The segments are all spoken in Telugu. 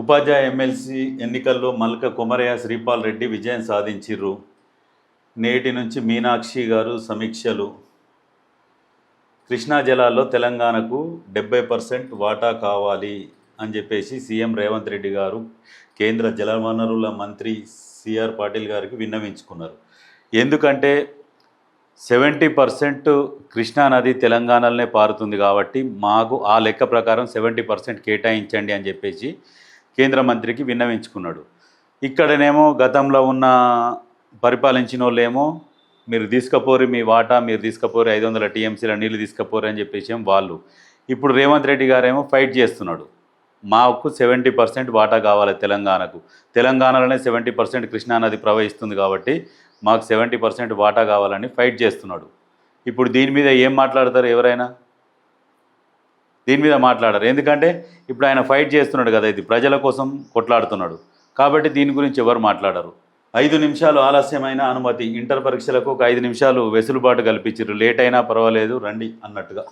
ఉపాధ్యాయ ఎమ్మెల్సీ ఎన్నికల్లో మల్క కుమరయ్య శ్రీపాల్ రెడ్డి విజయం సాధించిర్రు. నేటి నుంచి మీనాక్షి గారు సమీక్షలు. కృష్ణా జలాల్లో తెలంగాణకు డెబ్బై పర్సెంట్ వాటా కావాలి అని చెప్పేసి సీఎం రేవంత్ రెడ్డి గారు కేంద్ర జలవనరుల మంత్రి సిఆర్ పాటిల్ గారికి విన్నవించుకున్నారు. ఎందుకంటే సెవెంటీ పర్సెంట్ కృష్ణా నది తెలంగాణలోనే పారుతుంది కాబట్టి మాకు ఆ లెక్క ప్రకారం సెవెంటీ పర్సెంట్ కేటాయించండి అని చెప్పేసి కేంద్ర మంత్రికి విన్నవించుకున్నాడు. ఇక్కడనేమో గతంలో ఉన్న పరిపాలించిన వాళ్ళేమో మీరు తీసుకపోరి మీ వాటా మీరు తీసుకపోరి ఐదు వందల టీఎంసీల నీళ్ళు తీసుకపోరి అని చెప్పేసి వాళ్ళు. ఇప్పుడు రేవంత్ రెడ్డి గారేమో ఫైట్ చేస్తున్నాడు. మాకు సెవెంటీ పర్సెంట్ వాటా కావాలి తెలంగాణకు. తెలంగాణలోనే సెవెంటీ పర్సెంట్ కృష్ణానది ప్రవహిస్తుంది కాబట్టి మాకు సెవెంటీ పర్సెంట్ వాటా కావాలని ఫైట్ చేస్తున్నాడు. ఇప్పుడు దీని మీద ఏం మాట్లాడతారు ఎవరైనా? దీని మీద మాట్లాడరు. ఎందుకంటే ఇప్పుడు ఆయన ఫైట్ చేస్తున్నాడు కదా ఇది ప్రజల కోసం కొట్లాడుతున్నాడు. కాబట్టి దీని గురించి ఎవరు మాట్లాడరు. ఐదు నిమిషాలు ఆలస్యమైన అనుమతి ఇంటర్ పరీక్షలకు ఒక ఐదు నిమిషాలు వెసులుబాటు కల్పించారు లేట్ అయినా పర్వాలేదు రండి అన్నట్టుగా.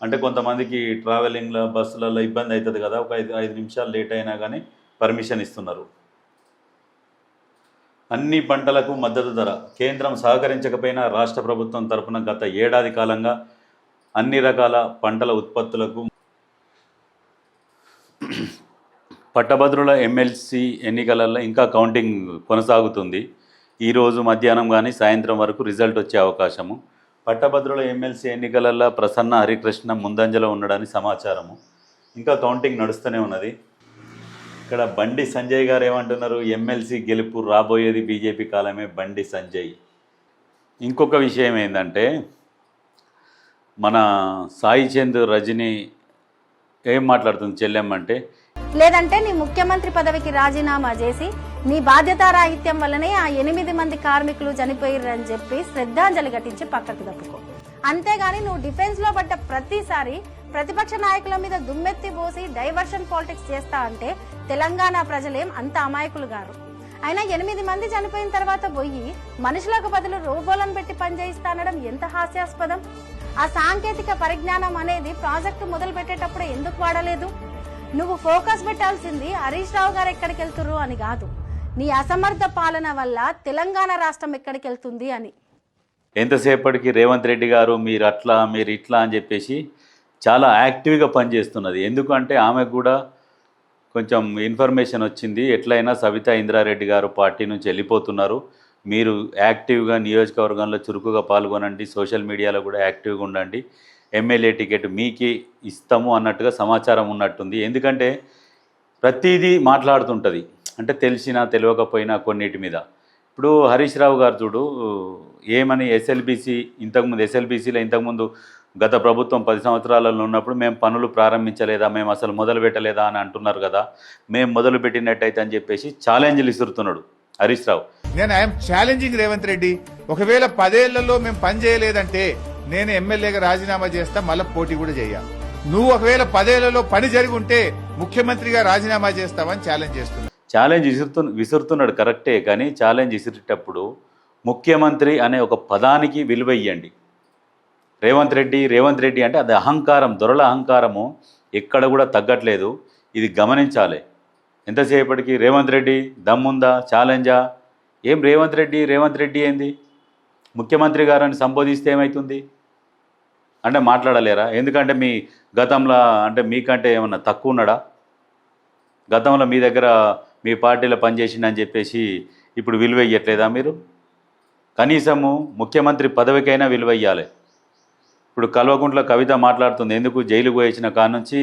అంటే కొంతమందికి ట్రావెలింగ్లో బస్సులలో ఇబ్బంది అవుతుంది కదా ఒక ఐదు ఐదు నిమిషాలు లేట్ అయినా కానీ పర్మిషన్ ఇస్తున్నారు. అన్ని పంటలకు మద్దతు ధర. కేంద్రం సహకరించకపోయినా రాష్ట్ర ప్రభుత్వం తరపున గత ఏడాది కాలంగా అన్ని రకాల పంటల ఉత్పత్తులకు పట్టభద్రుల ఎమ్మెల్సీ ఎన్నికలలో ఇంకా కౌంటింగ్ కొనసాగుతుంది. ఈరోజు మధ్యాహ్నం కానీ సాయంత్రం వరకు రిజల్ట్ వచ్చే అవకాశము. పట్టభద్రుల ఎమ్మెల్సీ ఎన్నికలలో ప్రసన్న హరికృష్ణ ముందంజలో ఉండడని సమాచారము. ఇంకా కౌంటింగ్ నడుస్తూనే ఉన్నది. ఇక్కడ బండి సంజయ్ గారు ఏమంటున్నారు? ఎమ్మెల్సీ గెలుపు రాబోయేది బీజేపీ కాలమే బండి సంజయ్. ఇంకొక విషయం ఏంటంటే మన సాయి చంద్ రజని ఏం మాట్లాడుతుంది చెల్లెమ్మంటే లేదంటే నీ ముఖ్యమంత్రి పదవికి రాజీనామా చేసి నీ బాధ్యతారాహిత్యం వల్లనే ఆ ఎనిమిది మంది కార్మికులు చనిపోయారని చెప్పి శ్రద్ధాంజలి ఘటించి పక్కకు తప్పుకో. అంతేగాని నువ్వు డిఫెన్స్లో పడ్డ ప్రతిసారి ప్రతిపక్ష నాయకుల మీద దుమ్మెత్తి పోసి డైవర్షన్ పాలిటిక్స్ చేస్తా అంటే తెలంగాణ ప్రజలేం అంత అమాయకులు గారు. అయినా ఎనిమిది మంది చనిపోయిన తర్వాత పోయి మనుషులకు బదులు రోబోలను పెట్టి పనిచేయిస్తా అనడం ఎంత హాస్యాస్పదం? ఆ సాంకేతిక పరిజ్ఞానం అనేది ప్రాజెక్టు మొదలు పెట్టేటప్పుడు ఎందుకు వాడలేదు? నువ్వు ఫోకస్ పెట్టాల్సింది హరీష్ రావు గారు ఎక్కడికి వెళ్తుర్రు అని కాదు. నీ అసమర్థ పాలన వల్ల తెలంగాణ రాష్ట్రం ఎక్కడికి వెళ్తుంది అని. ఎంతసేపటికి రేవంత్ రెడ్డి గారు మీరు అట్లా మీరు ఇట్లా అని చెప్పేసి చాలా యాక్టివ్గా పనిచేస్తున్నది. ఎందుకంటే ఆమెకు కూడా కొంచెం ఇన్ఫర్మేషన్ వచ్చింది. ఎట్లయినా సవితా ఇంద్రారెడ్డి గారు పార్టీ నుంచి వెళ్ళిపోతున్నారు. మీరు యాక్టివ్గా నియోజకవర్గంలో చురుకుగా పాల్గొనండి సోషల్ మీడియాలో కూడా యాక్టివ్గా ఉండండి. ఎమ్మెల్యే టికెట్ మీకే ఇస్తాము అన్నట్టుగా సమాచారం ఉన్నట్టుంది. ఎందుకంటే ప్రతిదీ మాట్లాడుతుంటుంది. అంటే తెలిసినా తెలియకపోయినా కొన్నిటి మీద. ఇప్పుడు హరీష్ రావు గారు చూడు ఏమని ఎస్ఎల్బిసి ఇంతకుముందు ఎస్ఎల్బిసిలో ఇంతకుముందు గత ప్రభుత్వం పది సంవత్సరాలలో ఉన్నప్పుడు మేము పనులు ప్రారంభించలేదా మేము అసలు మొదలు పెట్టలేదా అని అంటున్నారు కదా. మేము మొదలు పెట్టినట్టయితే అని చెప్పేసి ఛాలెంజ్లు ఇస్తున్నాడు హరీష్ రావు. నేను ఐఎమ్ ఛాలెంజింగ్ రేవంత్ రెడ్డి ఒకవేళ పదేళ్ళలో మేము పని చేయలేదంటే నేను ఎమ్మెల్యేగా రాజీనామా చేస్తా మళ్ళీ పోటీ కూడా చేయ నువ్వు ఒకవేళ పదేళ్ళలో పని జరిగి ఉంటే ముఖ్యమంత్రిగా రాజీనామా చేస్తావని ఛాలెంజ్ చేస్తున్నా. ఛాలెంజ్ విసురుతు విసురుతున్నాడు కరెక్టే కానీ ఛాలెంజ్ విసిరేటప్పుడు ముఖ్యమంత్రి అనే ఒక పదానికి విలువ ఇయ్యండి. రేవంత్ రెడ్డి రేవంత్ రెడ్డి అంటే అది అహంకారం దొరల అహంకారము ఎక్కడ కూడా తగ్గట్లేదు. ఇది గమనించాలి. ఎంతసేపటికి రేవంత్ రెడ్డి దమ్ముందా ఛాలెంజా ఏం రేవంత్ రెడ్డి రేవంత్ రెడ్డి ఏంది? ముఖ్యమంత్రి గారని సంబోధిస్తే ఏమవుతుంది అంటే మాట్లాడలేరా? ఎందుకంటే మీ గతంలో అంటే మీకంటే ఏమన్నా తక్కువ ఉన్నాడా? గతంలో మీ దగ్గర మీ పార్టీలో పనిచేసిండని చెప్పేసి ఇప్పుడు విలువయ్యట్లేదా మీరు? కనీసము ముఖ్యమంత్రి పదవికైనా విలువయ్యాలి ఇప్పుడు కల్వకుంట్ల కవిత మాట్లాడుతుంది. ఎందుకు జైలుకు పోయించిన కాడ నుంచి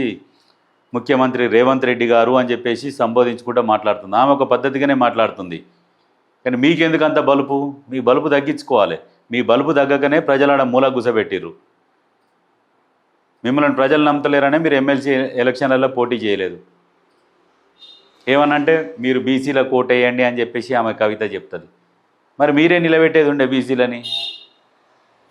ముఖ్యమంత్రి రేవంత్ రెడ్డి గారు అని చెప్పేసి సంబోధించుకుంటూ మాట్లాడుతుంది. ఆమె ఒక పద్ధతిగానే మాట్లాడుతుంది. కానీ మీకెందుకు అంత బలుపు? మీ బలుపు తగ్గించుకోవాలి. మీ బలుపు తగ్గకనే ప్రజలాడ మూల గుసబెట్టిర్రు మిమ్మల్ని ప్రజలు నమ్మలేరనే మీరు ఎమ్మెల్సీ ఎలక్షన్లలో పోటీ చేయలేదు. ఏమనంటే మీరు బీసీల కోటేయండి అని చెప్పేసి ఆమె కవిత చెప్తుంది. మరి మీరే నిలబెట్టేది ఉండే బీసీలని?